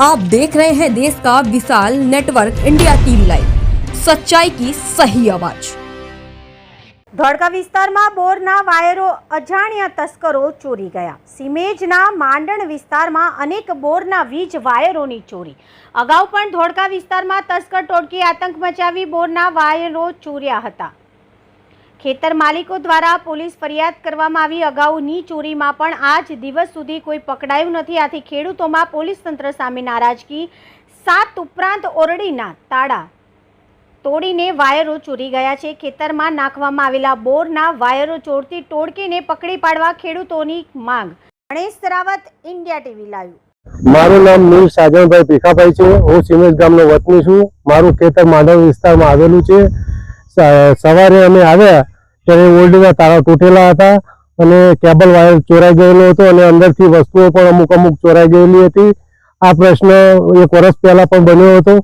आप देख रहे हैं देश का विशाल नेटवर्क इंडिया टीवी लाइव सच्चाई की सही आवाज ધોળકા વિસ્તારમાં બોરના વાયરો અજાણ્યા તસ્કરો ચોરી ગયા સિમેજના માંડણ વિસ્તારમાં અનેક બોરના વીજ વાયરોની ચોરી અગાઉ પણ ધોળકા વિસ્તારમાં તસ્કર ટોળકીએ આતંક મચાવી બોરના વાયરો ચોર્યા હતા ખેતર માલિકો દ્વારા પોલીસ ફરિયાદ કરવામાં આવી. અગાઉની ચોરીમાં પણ આજ દિવસ સુધી કોઈ પકડાયું નથી. આથી ખેડૂતોમાં પોલીસ તંત્ર સામે નારાજગી. સાત ઉપરાંત ઓરડીના તાળા તોડીને વાયરો ચોરી ગયા છે. ખેતરમાં નાખવામાં આવેલા બોરના વાયરો ચોરતી ટોળકીને પકડી પાડવા ખેડૂતોની માંગ. Ganesh Sarawat India TV live. મારું નામ નીલ સાજણભાઈ ભીખાભાઈ છે. હું સિમેજ ગામનો વતની છું. મારું ખેતર માંડવ વિસ્તારમાં આવેલું છે. સવારે અમે આવ્યા, ત્યારે ઓરડીના તારા તૂટેલા હતા અને કેબલ વાયર ચોરાઈ ગયેલો હતો અને અંદરથી વસ્તુઓ પણ અમુક અમુક ચોરાઈ ગયેલી હતી. આ પ્રશ્ન એક વર્ષ પહેલાં પણ બન્યો હતો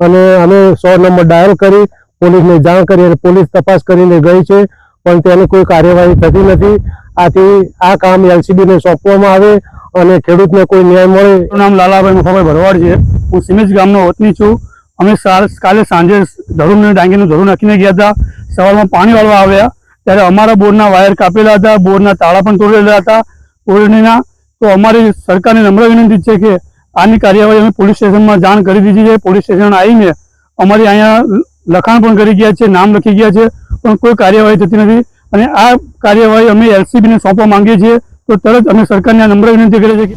અને અમે સો નંબર ડાયલ કરી, પોલીસને જાણ કરી અને પોલીસ તપાસ કરીને ગઈ છે, પણ તેની કોઈ કાર્યવાહી થતી નથી. આથી આ કામ એલસીબીને સોંપવામાં આવે અને ખેડૂતને કોઈ ન્યાય મળે. નામ લાલાભાઈ મુખાભાઈ ભરવાડ છે. હું સિમેજ ગામનો વતની છું. અમે કાલે સાંજે ધરું ડાંગીનું ધરું નાખીને ગયા હતા. સવારમાં પાણી વાળવા આવ્યા. ત્યારે અમારા બોરના વાયર કાપેલા હતા, બોરના તાળા પણ તોડેલા હતા. ઓરડીના તો અમારી સરકારની નમ્ર વિનંતી છે કે આની કાર્યવાહી અમે પોલીસ સ્ટેશનમાં જાણ કરી દીધી છે. પોલીસ સ્ટેશન આવીને અમારી અહીંયા લખાણ પણ કરી ગયા છે, નામ લખી ગયા છે, પણ કોઈ કાર્યવાહી થતી નથી. અને આ કાર્યવાહી અમે એલસીબીને સોંપવા માંગીએ છીએ. તો તરત અમે સરકારને નમ્ર વિનંતી કરીએ છીએ